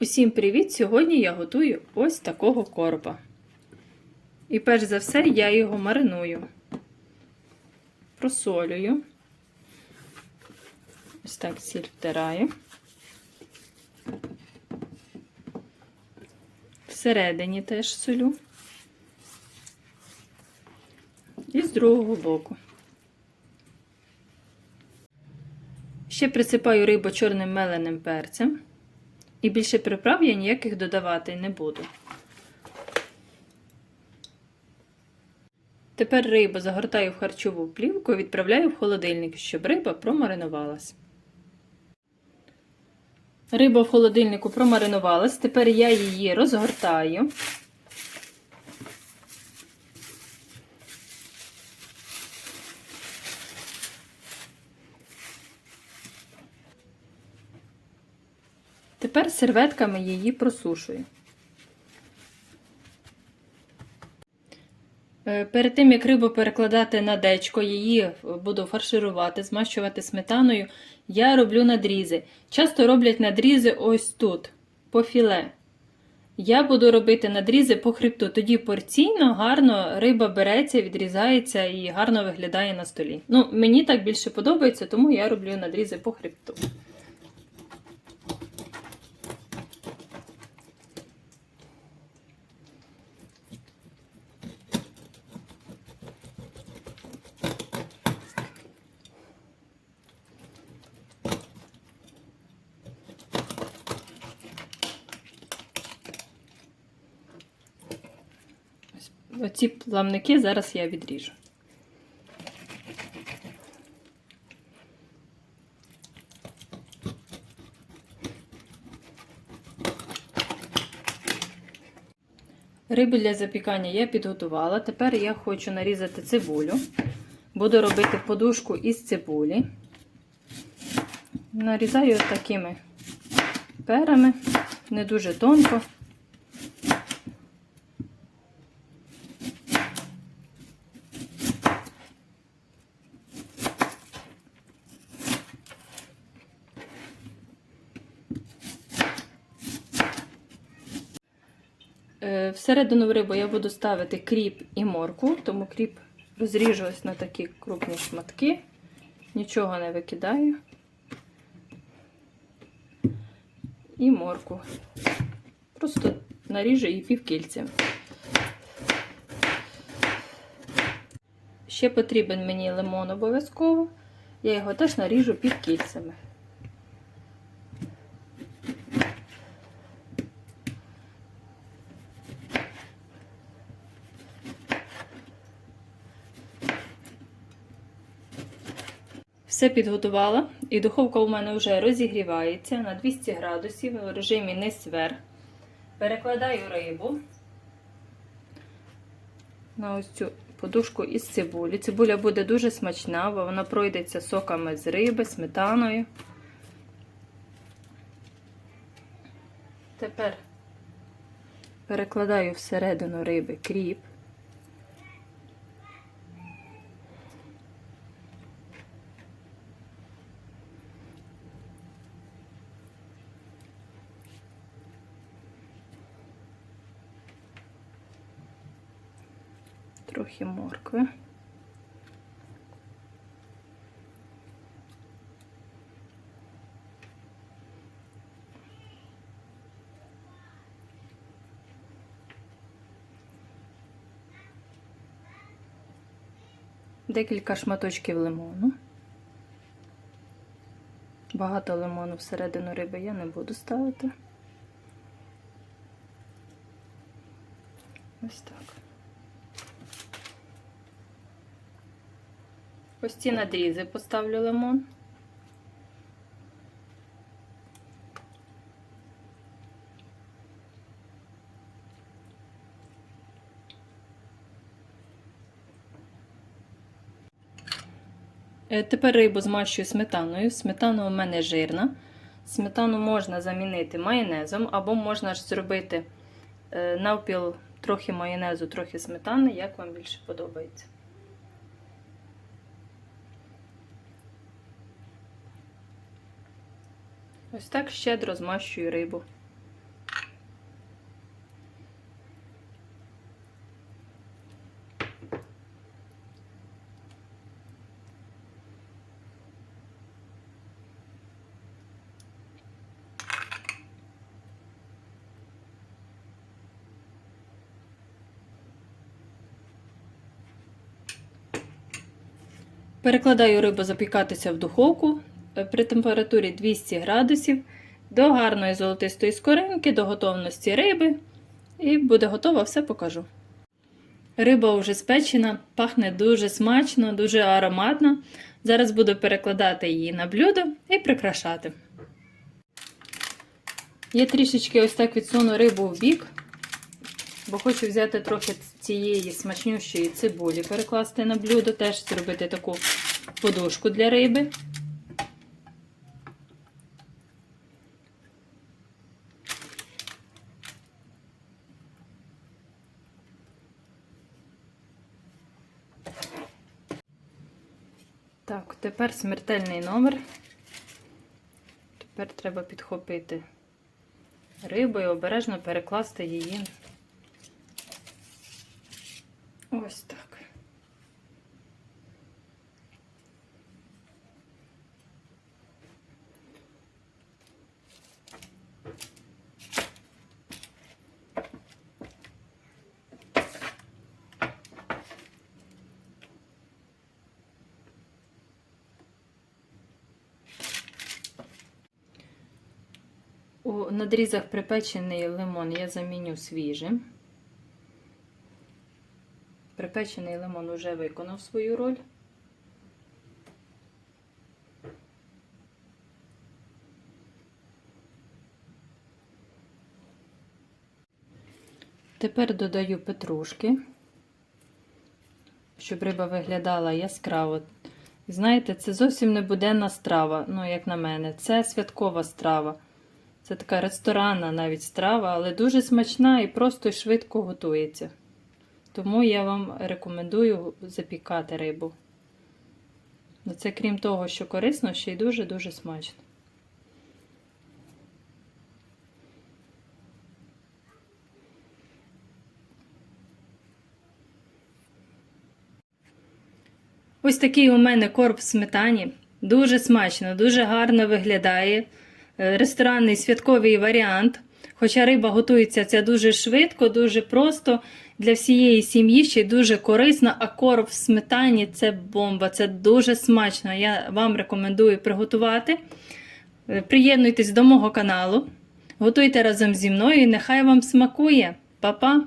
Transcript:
Усім привіт! Сьогодні я готую ось такого коропа. І перш за все я його мариную, просолюю. Ось так сіль втираю. Всередині теж солю. І з другого боку. Ще присипаю рибу чорним меленим перцем. І більше приправ я ніяких додавати не буду. Тепер рибу загортаю в харчову плівку і відправляю в холодильник, щоб риба промаринувалась. Риба в холодильнику промаринувалась, тепер я її розгортаю. Тепер серветками її просушую. Е, Перед тим, як рибу перекладати на дечко, її буду фарширувати, змащувати сметаною, я роблю надрізи. Часто роблять надрізи ось тут, по філе. Я буду робити надрізи по хребту. Тоді порційно, гарно риба береться, відрізається і гарно виглядає на столі. Ну, Мені так більше подобається, тому я роблю надрізи по хребту. Оці плавники зараз я відріжу. Рибу для запікання я підготувала. Тепер я хочу нарізати цибулю. Буду робити подушку із цибулі. Нарізаю такими перами, не дуже тонко. Всередину в рибу я буду ставити кріп і морку, тому кріп розріжу ось на такі крупні шматки, нічого не викидаю. І морку. Просто наріжу її півкільцем. Ще потрібен мені лимон обов'язково. Я його теж наріжу півкільцями. Все підготувала, і духовка у мене вже розігрівається на 200 градусів в режимі не свер. Перекладаю рибу на ось цю подушку із цибулі. Цибуля буде дуже смачна, бо вона пройдеться соками з риби, сметаною. Тепер перекладаю всередину риби кріп. Трохи моркви. Декілька шматочків лимону. Багато лимону всередину риби я не буду ставити. Ось так. Ось ці надрізи поставлю лимон. Е, Тепер рибу змащую сметаною. Сметана у мене жирна. Сметану можна замінити майонезом, або можна ж зробити е, навпіл трохи майонезу, трохи сметани, як вам більше подобається. Ось так щедро змащую рибу. Перекладаю рибу запікатися в духовку при температурі 200 градусів до гарної золотистої скоринки, до готовності риби. І буде готова, все покажу. Риба вже спечена, пахне дуже смачно, дуже ароматно. Зараз буду перекладати її на блюдо і прикрашати. Я трішечки ось так відсуну рибу в бік, бо хочу взяти трохи цієї смачнющої цибулі, перекласти на блюдо, теж зробити таку подушку для риби. Так, тепер смертельний номер. Тепер треба підхопити рибу і обережно перекласти її. Ось так. У надрізах припечений лимон я заміню свіжим. Припечений лимон вже виконав свою роль. Тепер додаю петрушки, щоб риба виглядала яскраво. Знаєте, це зовсім не буденна страва, ну, як на мене, це святкова страва. Це така ресторанна навіть страва, але дуже смачна і просто і швидко готується. Тому я вам рекомендую запікати рибу. Ну, Це крім того, що корисно, ще й дуже-дуже смачно. Ось такий у мене корп в сметані. Дуже смачно, дуже гарно виглядає. Е, Ресторанний святковий варіант. Хоча риба готується це дуже швидко, дуже просто для всієї сім'ї, ще й дуже корисно, а короб в сметані це бомба, це дуже смачно. Я вам рекомендую приготувати. Е, Приєднуйтесь до мого каналу, готуйте разом зі мною і нехай вам смакує. Па-па!